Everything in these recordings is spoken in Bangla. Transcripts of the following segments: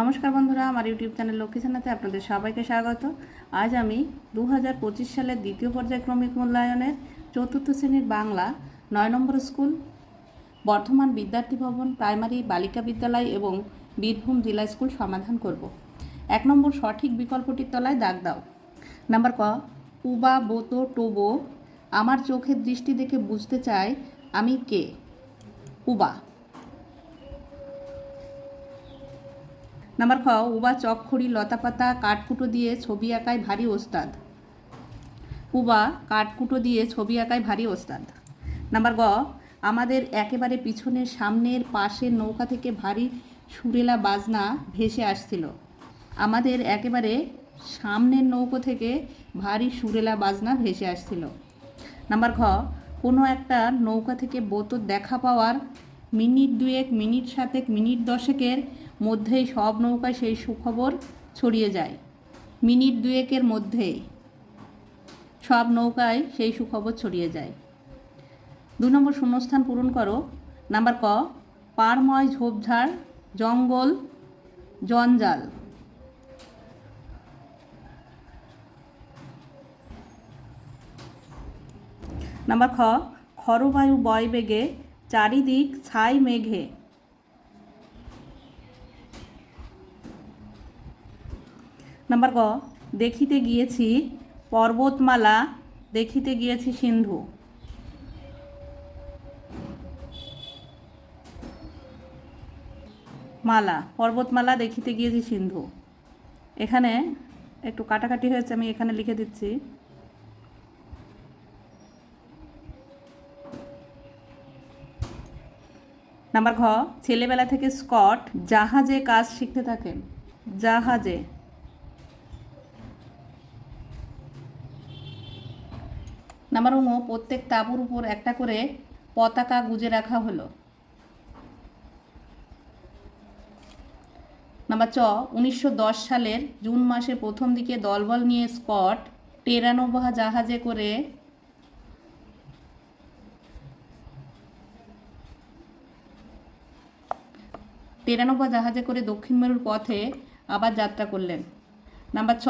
নমস্কার বন্ধুরা, আমার ইউটিউব চ্যানেল লক্ষ্মী সেনাতে আপনাদের সবাইকে স্বাগত। আজ আমি দু হাজার পঁচিশ সালের দ্বিতীয় পর্যায় ক্রমিক মূল্যায়নের চতুর্থ শ্রেণির বাংলা নয় নম্বর স্কুল, বর্ধমান বিদ্যার্থী ভবন, প্রাইমারি, বালিকা বিদ্যালয় এবং বীরভূম জেলা স্কুল সমাধান করব। এক নম্বর সঠিক বিকল্পটির তলায় দাগ দাও। নাম্বার ক, উবা, বোতো, টোবো, আমার চোখের দৃষ্টি দেখে বুঝতে চাই আমি কে? উবা। নাম্বার খ উবা চকখড়ি লতাপাতা, কাঠকুটো দিয়ে ছবি আঁকায় ভারী ওস্তাদ। উবা, কাঠকুটো দিয়ে ছবি আঁকায় ভারী ওস্তাদ। নাম্বার গ, আমাদের একেবারে পিছনের সামনের পাশের নৌকা থেকে ভারী সুরেলা বাজনা ভেসে আসছিল। আমাদের একেবারে সামনের নৌকো থেকে ভারী সুরেলা বাজনা ভেসে আসছিল। নাম্বার খ কোনো একটা নৌকা থেকে বোতর দেখা পাওয়ার মিনিট দুয়েক, মিনিট সাতেক, মিনিট দশেকের মধ্যেই সব নৌকায় সেই সুখবর ছড়িয়ে যায়। মিনিট দুয়েকের মধ্যেই সব নৌকায় সেই সুখবর ছড়িয়ে যায়। দু নম্বর শূন্যস্থান পূরণ করো। নাম্বার ক পাড়ময় ঝোপঝাড়, জঙ্গল, জঞ্জাল। নাম্বার খ, খরবায়ু বয় বেগে, চারিদিক ছাই মেঘে। নাম্বার ক, দেখিতে গিয়েছি পর্বতমালা, দেখিতে গিয়েছি সিন্ধু। মালা, পর্বতমালা, দেখিতে গিয়েছি সিন্ধু। এখানে একটু কাটাকাটি হয়েছে, আমি এখানে লিখে দিচ্ছি। নাম্বার ঘ, ছেলেবেলা থেকে স্কট, জাহাজে কাজ শিখতে থাকেন। জাহাজে। নাম্বার উমো প্রত্যেক তাঁবুর উপর একটা করে পতাকা গুজে রাখা হলো। নাম্বার চ উনিশশো দশ সালের জুন মাসে প্রথম দিকে দলবল নিয়ে স্কট টেরানোভা জাহাজে করে টেরানোভা জাহাজে করে দক্ষিণ মেরুর পথে আবার যাত্রা করলেন। নাম্বার ছ,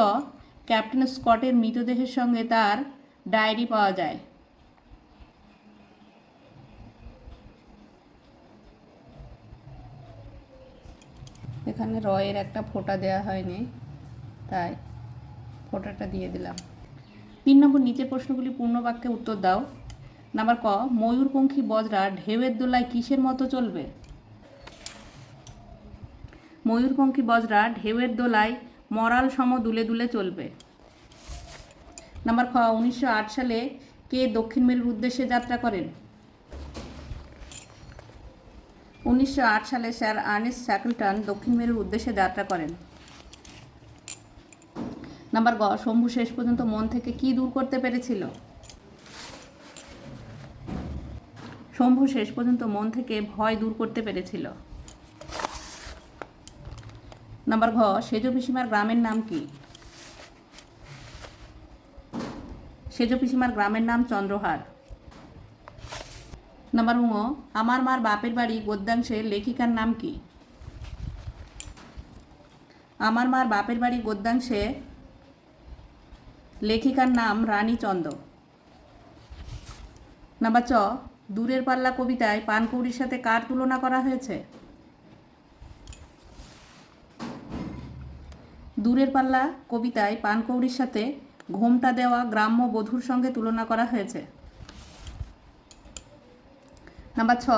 ক্যাপ্টেন স্কটের মৃতদেহের সঙ্গে তার ডায়েরি পাওয়া যায়। এখানে রয়ের একটা ফোঁটা দেওয়া হয়নি, তাই ফোঁটাটা দিয়ে দিলাম। তিন নম্বর নিচের প্রশ্নগুলি পূর্ণ বাক্যে উত্তর দাও। নাম্বার ক, ময়ূরপঙ্খী বজরা ঢেউয়ের দোলায় কিসের মতো চলবে? ময়ূরপঙ্খী বজরা ঢেউয়ের দোলায় মরাল সম দুলে দুলে চলবে। নাম্বার খ, উনিশশো আট সালে কে দক্ষিণ মেরুর উদ্দেশ্যে যাত্রা করেন? উনিশশো আট সালে স্যার আর্নেস শ্যাকলটন দক্ষিণ মেরুর উদ্দেশ্যে যাত্রা করেন। নাম্বার গ, শম্ভু শেষ পর্যন্ত মন থেকে কি দূর করতে পেরেছিল? শম্ভু শেষ পর্যন্ত মন থেকে ভয় দূর করতে পেরেছিল। নাম্বার ঘ, সেজ পিসিমার গ্রামের নাম কি? সেজ পিসিমার গ্রামের নাম চন্দ্রহার নাম্বার উঙ আমার মার বাপের বাড়ি গদ্যাংশের লেখিকার নাম কি? আমার মার বাপের বাড়ি গদ্যাংশে লেখিকার নাম রানী চন্দ। নাম্বার চ, দূরের পাল্লা কবিতায় পানকৌড়ির সাথে কার তুলনা করা হয়েছে? দূরের পাল্লা কবিতায় পানকৌড়ির সাথে ঘোমটা দেওয়া গ্রাম্য বধূর সঙ্গে তুলনা করা হয়েছে। নাম্বার ছ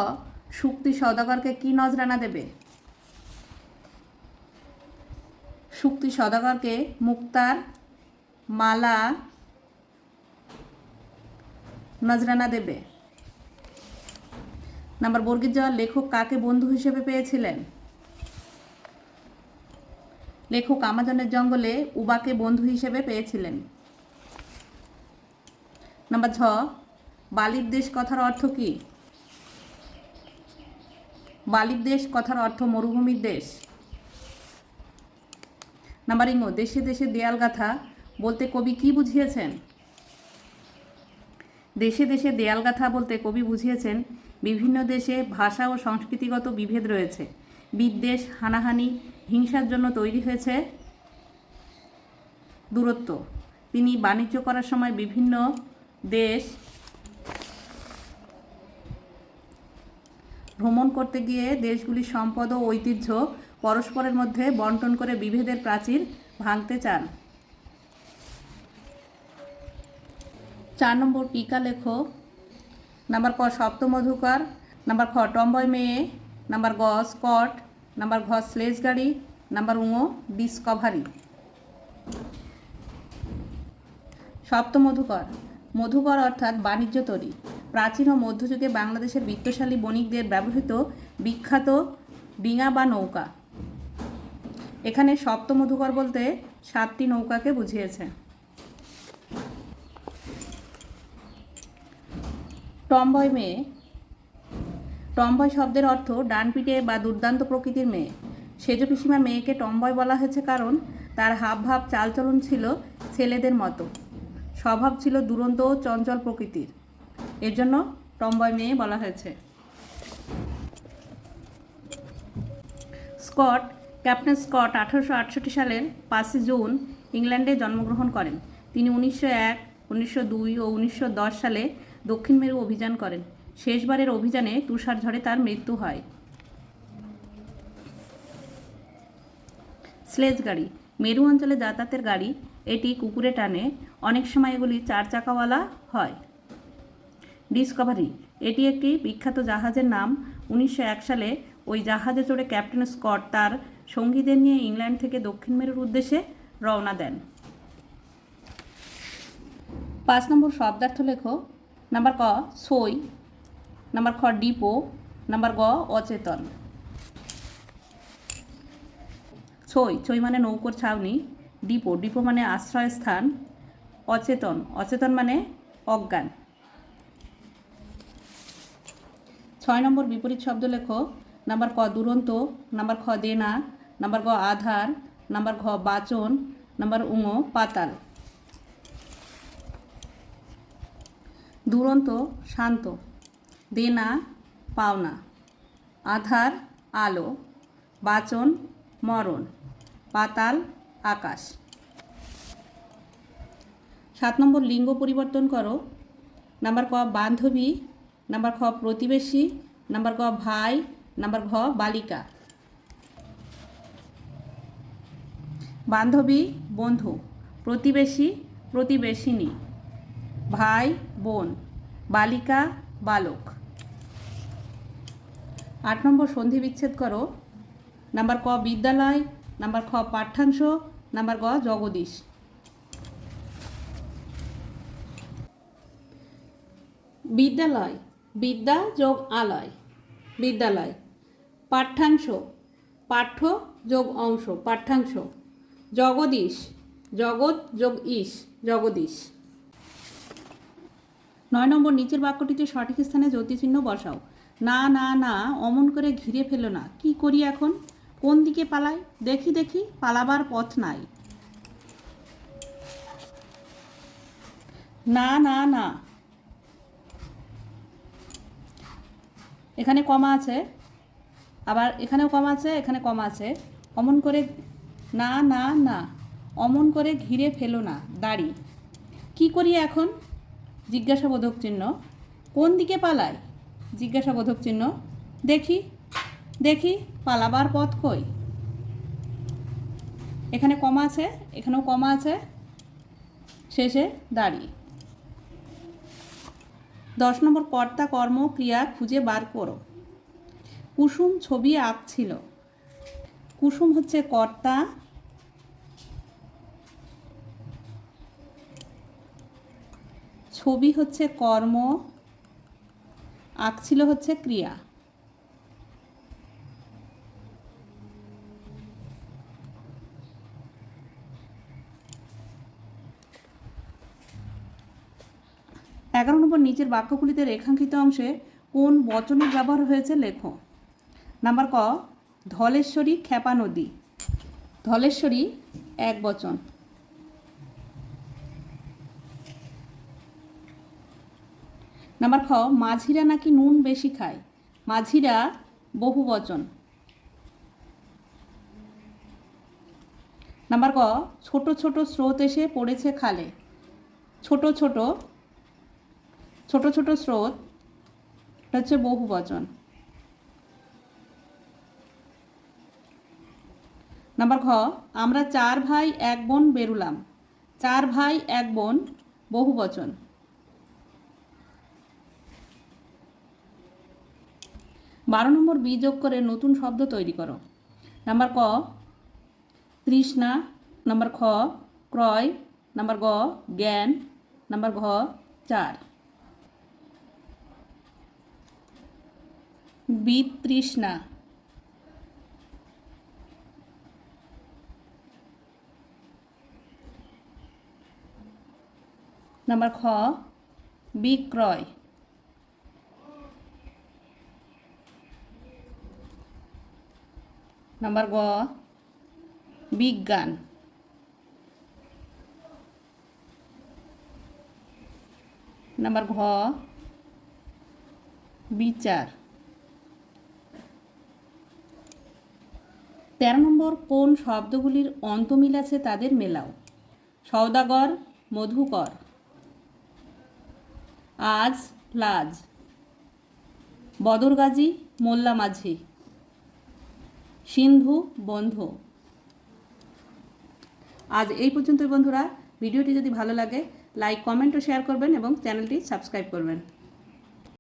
শুক্তি সদাগরকে কি নজরানা দেবে? শুক্তি সদাগরকে মুক্তার মালা নজরানা দেবে। নাম্বার বর্গীর লেখক কাকে বন্ধু হিসেবে পেয়েছিলেন? লেখক আমাজনের জঙ্গলে উবাকে বন্ধু হিসেবে পেয়েছিলেন। নাম্বার ছ, বালির দেশ কথার অর্থ কি? বালির দেশ কথার অর্থ মরুভূমির দেশ। নাম্বার ইঙ্গ, দেশে দেশে দেয়াল গাথা বলতে কবি কি বুঝিয়েছেন? দেশে দেশে দেয়াল গাথা বলতে কবি বুঝিয়েছেন বিভিন্ন দেশে ভাষা ও সংস্কৃতিগত বিভেদ রয়েছে। বিদ্বেষ, হানাহানি, হিংসার জন্য তৈরি হয়েছে দূরত্ব। তিনি বাণিজ্য করার সময় বিভিন্ন দেশ ভ্রমণ করতে গিয়ে দেশগুলির সম্পদ ও ঐতিহ্য পরস্পরের মধ্যে বন্টন করে বিভেদের প্রাচীর ভাঙতে চান। চার নম্বর টিকা লেখো। নাম্বার ক, সপ্তমধুকর। নাম্বার খ, টম্বয় মেয়ে। নাম্বার গ, স্কট। নাম্বার ঘ, স্লেজ গাড়ি। নাম্বার উঙ ডিসকভারি। সপ্তমধুকর। মধুকর অর্থাৎ বাণিজ্য তরী। প্রাচীন ও মধ্যযুগে বাংলাদেশের বিত্তশালী বণিকদের ব্যবহৃত বিখ্যাত ডিঙা বা নৌকা। এখানে সপ্তমধুকর বলতে সাতটি নৌকাকে বুঝিয়েছে। টম্বয় মেয়ে। টম্বয় শব্দের অর্থ ডানপিটে বা দুর্দান্ত প্রকৃতির মেয়ে। সেজ পিসিমার মেয়েকে টম্বয় বলা হয়েছে কারণ তার হাবভাব, চালচলন ছিল ছেলেদের মতো। স্বভাব ছিল দুরন্ত ও চঞ্চল প্রকৃতির। এর জন্য টম্বয় মেয়ে বলা হয়েছে। স্কট, ক্যাপ্টেন স্কট আঠারোশো আটষট্টি সালের পাঁচই জুন ইংল্যান্ডে জন্মগ্রহণ করেন। তিনি উনিশশো এক, উনিশশো দুই ও উনিশশো দশ সালে দক্ষিণ মেরু অভিযান করেন। শেষবারের অভিযানে তুষার ঝড়ে তার মৃত্যু হয়। স্লেজ গাড়ি মেরু অঞ্চলে যাতায়াতের গাড়ি এটি কুকুরে টানে, অনেক সময় এগুলি চার চাকাওয়ালা হয়। ডিসকভারি এটি একটি বিখ্যাত জাহাজের নাম। উনিশশো এক সালে ওই জাহাজে চড়ে ক্যাপ্টেন স্কট তার সঙ্গীদের নিয়ে ইংল্যান্ড থেকে দক্ষিণ মেরুর উদ্দেশ্যে রওনা দেন। পাঁচ নম্বর শব্দার্থ লেখো, নাম্বার ক, সই, নাম্বার খ, ডিপো, নাম্বার গ, অচেতন। ছই ছই মানে নৌকোর ছাউনি, ডিপো ডিপো মানে আশ্রয়স্থান, অচেতন অচেতন মানে অজ্ঞান। ছয় নম্বর বিপরীত শব্দ লেখো, নাম্বার ক দুরন্ত, নাম্বার খ দেনা, নাম্বার গ আধার, নাম্বার ঘ বাচন, নাম্বার উঙ পাতাল। দুরন্ত, শান্ত, দেনা, পাওনা। আধার, আলো, বাচন, মরণ। পাতাল আকাশ। সাত নম্বর, লিঙ্গ পরিবর্তন করো। নাম্বার ক, বান্ধবী। নাম্বার খ, প্রতিবেশী। নাম্বার ক, ভাই। নাম্বার ঘ, বালিকা। বান্ধবী, বন্ধু। প্রতিবেশী, প্রতিবেশিনী। ভাই, বোন। বালিকা, বালক। আট নম্বর, সন্ধি বিচ্ছেদ করো। নাম্বার ক, বিদ্যালয়। নাম্বার খ, পাঠ্যাংশ, নাম্বার গ, জগদীশ। বিদ্যালয়, বিদ্যা যোগ আলয়। বিদ্যালয়, পাঠ্যাংশ, পাঠ্য যোগ অংশ, পাঠ্যাংশ। জগদীশ, জগৎ যোগ ইস জগদীশ। নয় নম্বর, নিচের বাক্যটিতে সঠিক স্থানে জ্যোতিচিহ্ন বসাও। না না না, অমন করে ঘিরে ফেলো না। কি করি এখন? কোন দিকে পালাই? দেখি দেখি, পালাবার পথ নাই। না না না। এখানে কমা আছে। আবার এখানেও কমা আছে, এখানে কমা আছে। অমন করে না না না। অমন করে ঘিরে ফেলো না, দাড়ি। কি করি এখন? জিজ্ঞাসাবোধক চিহ্ন। কোন দিকে পালায় জিজ্ঞাসাবোধক চিহ্ন। দেখি দেখি। পালাবার পথ কই? এখানে কমা আছে, এখানেও কমা আছে। শেষে দাড়ি দশ নম্বর কর্তা কর্ম ক্রিয়া খুঁজে বার করো। কুসুম ছবি আঁকছিল। কুসুম হচ্ছে কর্তা। ছবি হচ্ছে কর্ম। আঁকছিল হচ্ছে ক্রিয়া। নম্বর নিচের বাক্যগুলিতে রেখাঙ্কিত অংশে কোন বচনের ব্যবহার হয়েছে লেখো। নাম্বার ক, ধলেশ্বরী খেপা নদী। ধলেশ্বরী এক বচন। নাম্বার খ, মাঝিরা নাকি নুন বেশি খায়? মাঝিরা বহু বচন। নাম্বার ক, ছোট ছোট স্রোত এসে পড়েছে খালে। ছোট ছোট ছোট ছোট স্রোত হচ্ছে বহু বচন নাম্বার খ আমরা চার ভাই এক বোন বেরুলাম। চার ভাই এক বোন বহু বচন বারো নম্বর বি যোগ করে নতুন শব্দ তৈরি করো। নাম্বার ক, তৃষ্ণা। নাম্বার খ, ক্রয়। নাম্বার গ, জ্ঞান। নাম্বার ঘ, চার। বিতৃষ্ণা। নাম্বার খ বিক্রয়। নাম্বার গ বিজ্ঞান। নাম্বার ঘ বিচার। তেরো নম্বর কোন শব্দগুলির অন্তমিল আছে তাদের মেলাও? সওদাগর, মধুকর। আজ, লাজ। বদরগাজী, মোল্লা মাঝি। সিন্ধু, বন্ধ। আজ এই পর্যন্তই বন্ধুরা। ভিডিওটি যদি ভালো লাগে লাইক কমেন্ট ও শেয়ার করবেন এবং চ্যানেলটি সাবস্ক্রাইব করবেন।